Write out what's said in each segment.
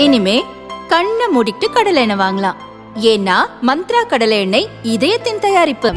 இனிமே கண்ணை மூடிட்டு கடலை எண்ணெய் வாங்கலாம். ஏன்னா மந்த்ரா கடலை எண்ணெய் இதயத்தின் தயாரிப்பு.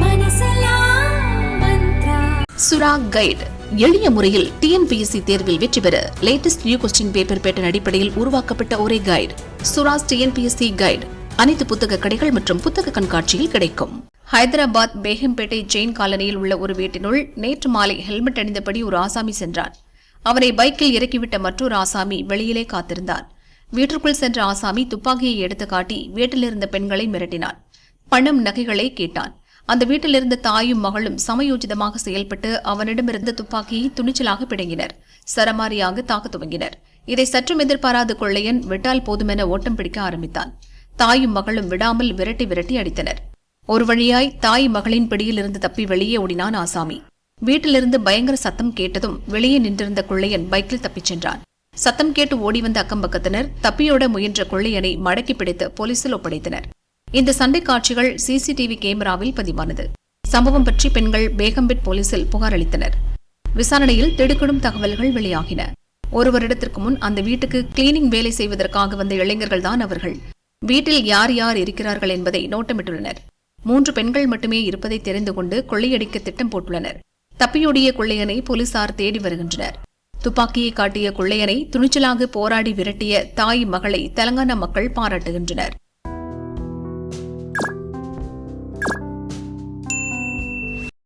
சுரா கைடு. எளிய முறையில் டிஎன்பிஎஸ்சி தேர்வில் வெற்றி பெற latest new question paper pattern அடிப்படையில் உருவாக்கப்பட்ட ஒரே கைடு சுராஸ் டிஎன்பிஎஸ்சி கைடு அனைத்து புத்தக கடைகள் மற்றும் புத்தக கண்காட்சியில் கிடைக்கும். ஹைதராபாத் பேகம்பேட்டை ஜெயின் காலனியில் உள்ள ஒரு வீட்டினுள் நேற்று மாலை ஹெல்மெட் அணிந்தபடி ஒரு ஆசாமி சென்றான். அவரை பைக்கில் இறக்கிவிட்ட மற்றொரு ஆசாமி வெளியிலே காத்திருந்தார். வீட்டிற்குள் சென்ற ஆசாமி துப்பாக்கியை எடுத்து காட்டி வீட்டிலிருந்த பெண்களை மிரட்டினான். பணம் நகைகளை கேட்டான். அந்த வீட்டிலிருந்த தாயும் மகளும் சமயோஜிதமாக செயல்பட்டு அவனிடமிருந்த துப்பாக்கியை துணிச்சலாக பிடுங்கினர். சரமாரியாக தாக்க துவங்கினர். இதை சற்றும் எதிர்பாராத கொள்ளையன் விட்டால் போதுமென ஓட்டம் பிடிக்க ஆரம்பித்தான். தாயும் மகளும் விடாமல் விரட்டி விரட்டி அடித்தனர். ஒரு வழியாய் தாய் மகளின் பிடியிலிருந்து தப்பி வெளியே ஓடினான் ஆசாமி. வீட்டிலிருந்து பயங்கர சத்தம் கேட்டதும் வெளியே நின்றிருந்த கொள்ளையன் பைக்கில் தப்பிச் சென்றான். சத்தம் கேட்டு ஓடி வந்த அக்கம்பக்கத்தினர் தப்பியோட முயன்ற கொள்ளையனை மடக்கி பிடித்து போலீசில் ஒப்படைத்தனர். இந்த சண்டை காட்சிகள் சிசிடிவி கேமராவில் பதிவானது. சம்பவம் பற்றி பெண்கள் பேகம்பெட் போலீசில் புகார் அளித்தனர். விசாரணையில் திடுக்கிடும் தகவல்கள் வெளியாகின. ஒரு வருடத்திற்கு முன் அந்த வீட்டுக்கு கிளீனிங் வேலை செய்வதற்காக வந்த இளைஞர்கள் தான் அவர்கள். வீட்டில் யார் யார் இருக்கிறார்கள் என்பதை நோட்டமிட்டுள்ளனர். மூன்று பெண்கள் மட்டுமே இருப்பதை தெரிந்து கொண்டு கொள்ளையடிக்க திட்டம் போட்டுள்ளனர். தப்பியோடிய கொள்ளையனை போலீசார் தேடி வருகின்றனர். துப்பாக்கியை காட்டிய கொள்ளையனை துணிச்சலாக போராடி விரட்டிய தாய் மகளை தெலங்கானா மக்கள் பாராட்டுகின்றனர்.